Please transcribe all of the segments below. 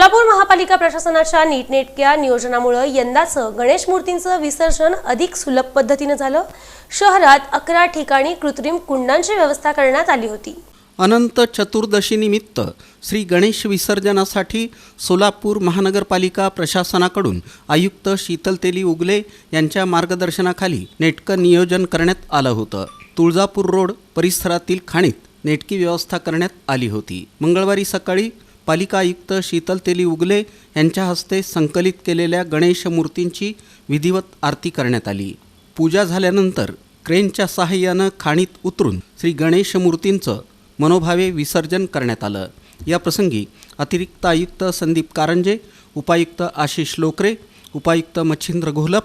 सोलापूर महापालिका प्रशासनाच्या नीटनेटक्या नियोजनामुळे यंदाचं गणेश मूर्तींचं विसर्जन अधिक सुलभ पद्धतीनं झालं. शहरात अकरा ठिकाणी कृत्रिम कुंडांची व्यवस्था करण्यात आली होती. अनंत चतुर्दशीनिमित्त श्री गणेश विसर्जनासाठी सोलापूर महानगरपालिका प्रशासनाकडून आयुक्त शीतल तेली उगले यांच्या मार्गदर्शनाखाली नेटकं नियोजन करण्यात आलं होतं. तुळजापूर रोड परिसरातील खाणीत नेटकी व्यवस्था करण्यात आली होती. मंगळवारी सकाळी पालिका आयुक्त शीतल तेली उगले यांच्या हस्ते संकलित केलेल्या गणेश मूर्तींची विधिवत आरती करण्यात आली. पूजा झाल्यानंतर क्रेनच्या सहाय्यानं खाणीत उतरून श्री गणेश मूर्तींचं मनोभावे विसर्जन करण्यात आलं. या प्रसंगी अतिरिक्त आयुक्त संदीप कारंजे उपायुक्त आशिष लोकरे उपायुक्त मच्छिंद्र घोलप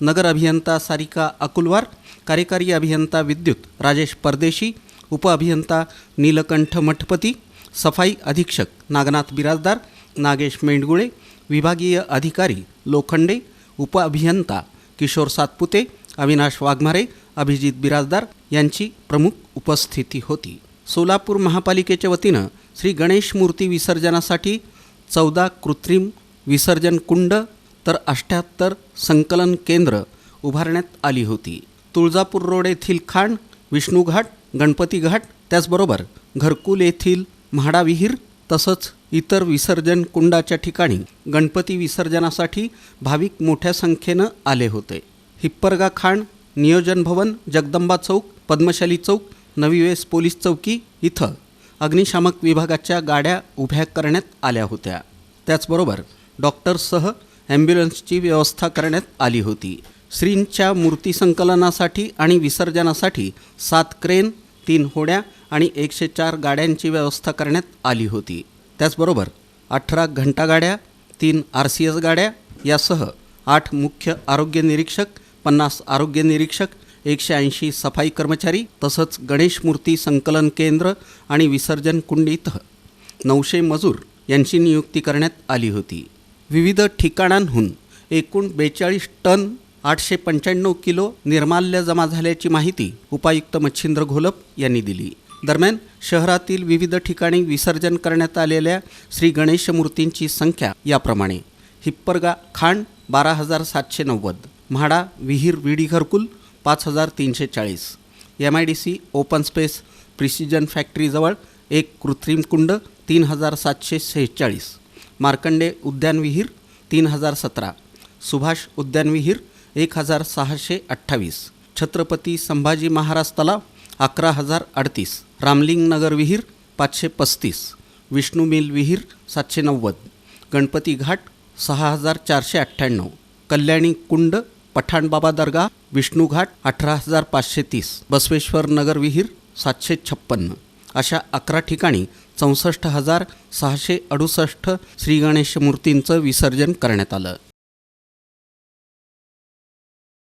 नगर अभियंता सारिका अकुलवार कार्यकारी अभियंता विद्युत राजेश परदेशी उपअभियंता नीलकंठ मठपती सफाई अधीक्षक नागनाथ बिराजदार नागेश मेंडगुळे विभागीय अधिकारी लोखंडे उपअभियंता किशोर सातपुते अविनाश वाघमारे अभिजित बिराजदार यांची प्रमुख उपस्थिती होती. सोलापूर महापालिकेच्या वतीनं श्री गणेश मूर्ती विसर्जनासाठी चौदा कृत्रिम विसर्जन कुंड तर अठ्ठ्याहत्तर संकलन केंद्र उभारण्यात आली होती. तुळजापूर रोड येथील खाण विष्णुघाट गणपती घाट त्याचबरोबर घरकुल येथील म्हाडा विहीर तसंच इतर विसर्जन कुंडाच्या ठिकाणी गणपती विसर्जनासाठी भाविक मोठ्या संख्येनं आले होते. हिप्परगा खाण नियोजन भवन जगदंबा चौक पद्मशाली चौक नवी वेस पोलीस चौकी इथं अग्निशामक विभागाच्या गाड्या उभ्या करण्यात आल्या होत्या. त्याचबरोबर डॉक्टर्ससह ॲम्ब्युलन्सची व्यवस्था करण्यात आली होती. श्रींच्या मूर्ती संकलनासाठी आणि विसर्जनासाठी सात क्रेन तीन होड्या आणि एकशे चार गाड्यांची व्यवस्था करण्यात आली होती. त्याचबरोबर अठरा घंटागाड्या तीन आर सी एस गाड्या यासह आठ मुख्य आरोग्य निरीक्षक पन्नास आरोग्य निरीक्षक एकशे ऐंशी सफाई कर्मचारी तसंच गणेश मूर्ती संकलन केंद्र आणि विसर्जन कुंडीत नऊशे मजूर यांची नियुक्ती करण्यात आली होती. विविध ठिकाणांहून एकूण बेचाळीस टन आठशे पंच्याण्णव किलो निर्माल्य जमा झाल्याची माहिती उपायुक्त मच्छिंद्र घोलप यांनी दिली. दरम्यान शहरातील विविध ठिकाणी विसर्जन करण्यात आलेल्या श्री गणेश मूर्तींची संख्या याप्रमाणे. हिप्परगा खांड बारा हजार सातशे नव्वद. म्हाडा विहीर विडी घरकुल पाच हजार तीनशे चाळीस. M I D C open space precision फॅक्टरीजवळ एक कृत्रिम कुंड तीन हजार सातशे सेहेचाळीस. मार्कंडे उद्यान विहीर तीन हजार सतरा. सुभाष उद्यान विहीर एक हजार सहाशे अठ्ठावीस. छत्रपती संभाजी महाराज तलाव अकरा हजार अडतीस. रामलिंग नगर विहीर पाचशे पस्तीस. विष्णू मिल विहीर सातशे नव्वद. गणपती घाट सहा हजार चारशे अठ्ठ्याण्णव. कल्याणी कुंड पठाणबाबा दर्गा विष्णू घाट अठरा हजार पाचशे तीस. बसवेश्वर नगर विहीर सातशे छप्पन्न अशा अकरा ठिकाणी चौसष्ट हजार सहाशे अडुसष्ट श्रीगणेश मूर्तींचं विसर्जन करण्यात आलं.